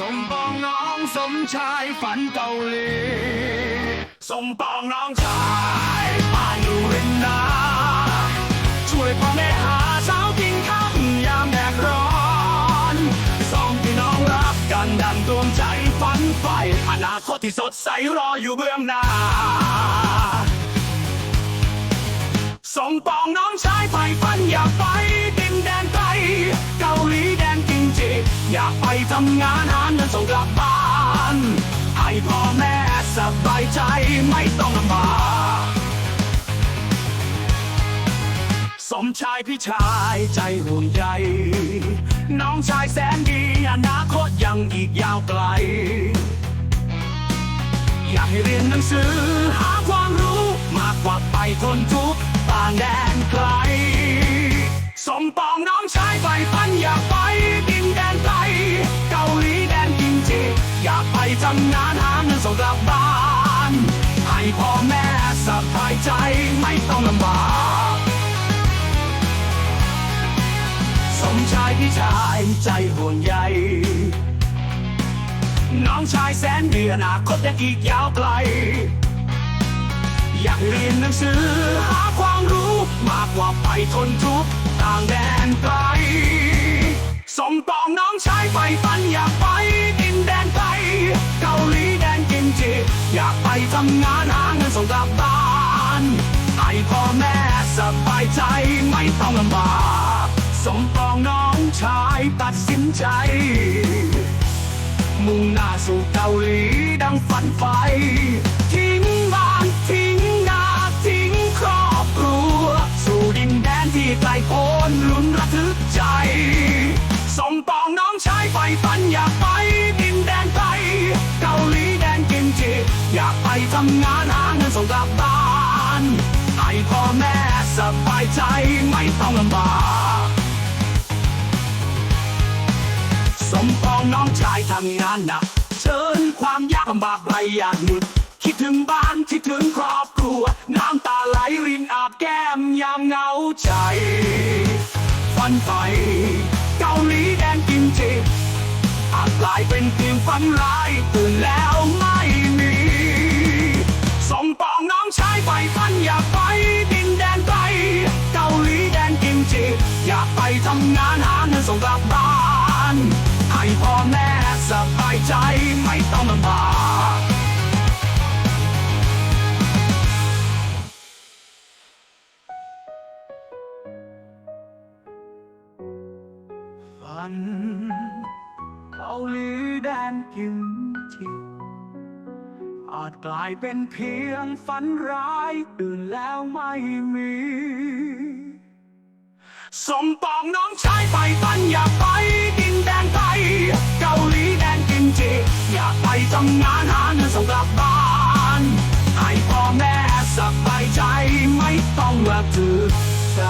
สมปองน้องสมชายฝันเกาหลีสมปองน้องชายบ้านอยู่ริน้ำช่วยพ่อแม่หาเช้ากินข้าวยามแดดร้อนสองพี่น้องรักกันดังดวงใจฝันใฝ่อนาคตที่สดใสรออยู่เบื้องหน้าสมปองน้องชายไฟฟันอยากไป อยากไปทำงานหาเงินส่งกลับบ้าน ให้พ่อแม่สบายใจไม่ต้องลำบากสมชายพี่ชายใจห่วงใยน้องชายแสนดีอนาคตยังอีกยาวไกล อยากให้เรียนหนังสือหาความรู้มากกว่าไปทนทุกข์ต่างแดนไกล สมปองน้องชายไฟฟันอยากไป ไม่ต้องลำบากสมชายพี่ชายใจห่วงใยน้องชายแสนเดีอนาคตยังอีกยาวไกล อยากเรียนหนังสือหาความรู้มากกว่าไปทนทุกข์ต่างแดนไกลสมปองน้องชายไฟฟันอยากไปดินแดนไกลเกาหลีแดนกิมจิอยากไปทำงานหาเงินส่งกลับบ้าน พ่อแม่สบายใจไม่ต้องลำบากสมปองน้องชายตัดสินใจ มุ่งหน้าสู่เกาหลีดังฝันไฟทิ้งบ้านทิ้งนาทิ้งครอบครัว สู่ดินแดนที่ไกลโพ้นลุ้นระทึกใจ สมปองน้องชายไฟฝันอยากไป ใจไม่ต้องลำบากสมปองน้องชายทำงานหนักเชิญความยากลำบากไปอย่างหนึ่งคิดถึงบ้านคิดถึงครอบครัว น้ำตาไหลรินอาบแก้มยามเหงาใจ ฝันไฟเกาหลีแดนกิมจิอาจกลายเป็นเพียงฝันร้ายตื่นแล้ว งินส่งกลับบ้านให้พ่อแม่สบายใจไม่ต้องลำบากฝันเกาหลีแดนกิมจิอาจกลายเป็นเพียงฝันร้ายตื่นแล้วไม่มี ส่งบอกน้องชายไปตันอยากไปกินแดงไปเกาหลีแดนกินจีอยากไปทำงานหาเงินส่งกลับบ้านให้พ่อแม่สบายใจไม่ต้องระทึกใจ